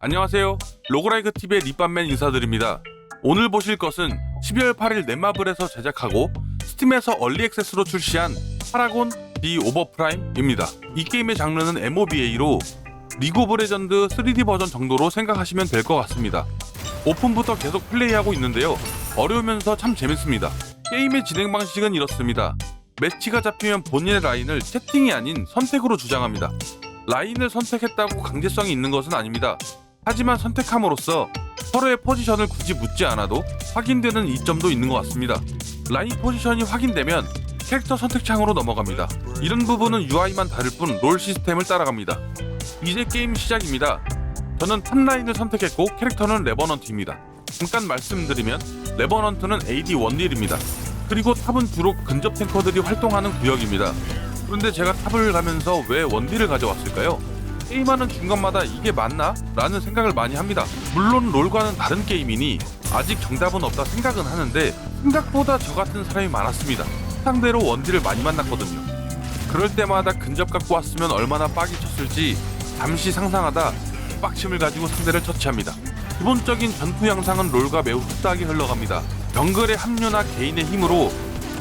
안녕하세요. 로그라이크 TV의 립밤맨 인사드립니다. 오늘 보실 것은 12월 8일 넷마블에서 제작하고 스팀에서 얼리 액세스로 출시한 파라곤 디 오버프라임입니다. 이 게임의 장르는 MOBA로 리그 오브 레전드 3D 버전 정도로 생각하시면 될 것 같습니다. 오픈부터 계속 플레이하고 있는데요. 어려우면서 참 재밌습니다. 게임의 진행 방식은 이렇습니다. 매치가 잡히면 본인의 라인을 채팅이 아닌 선택으로 주장합니다. 라인을 선택했다고 강제성이 있는 것은 아닙니다. 하지만 선택함으로써 서로의 포지션을 굳이 묻지 않아도 확인되는 이점도 있는 것 같습니다. 라인 포지션이 확인되면 캐릭터 선택창으로 넘어갑니다. 이런 부분은 UI만 다를 뿐 롤 시스템을 따라갑니다. 이제 게임 시작입니다. 저는 탑라인을 선택했고 캐릭터는 레버넌트입니다. 잠깐 말씀드리면 레버넌트는 AD 원딜입니다. 그리고 탑은 주로 근접 탱커들이 활동하는 구역입니다. 그런데 제가 탑을 가면서 왜 원딜을 가져왔을까요? 게임하는 중간마다 이게 맞나? 라는 생각을 많이 합니다. 물론 롤과는 다른 게임이니 아직 정답은 없다 생각은 하는데 생각보다 저 같은 사람이 많았습니다. 상대로 원딜을 많이 만났거든요. 그럴 때마다 근접 갖고 왔으면 얼마나 빡이 쳤을지 잠시 상상하다 빡침을 가지고 상대를 처치합니다. 기본적인 전투 양상은 롤과 매우 흡사하게 흘러갑니다. 정글의 합류나 개인의 힘으로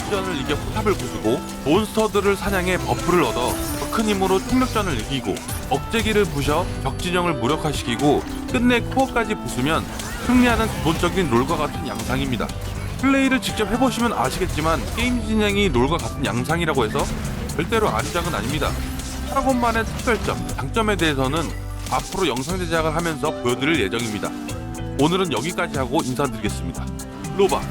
전을 이겨 포탑을 부수고 몬스터들을 사냥해 버프를 얻어 더큰 힘으로 총력전을 이기고 억제기를 부셔 적진영을 무력화시키고 끝내 코어까지 부수면 승리하는 기본적인 롤과 같은 양상입니다. 플레이를 직접 해보시면 아시겠지만 게임 진행이 롤과 같은 양상이라고 해서 절대로 안작은 아닙니다. 파라곤만의 특별점, 장점에 대해서는 앞으로 영상 제작을 하면서 보여드릴 예정입니다. 오늘은 여기까지 하고 인사드리겠습니다. 로바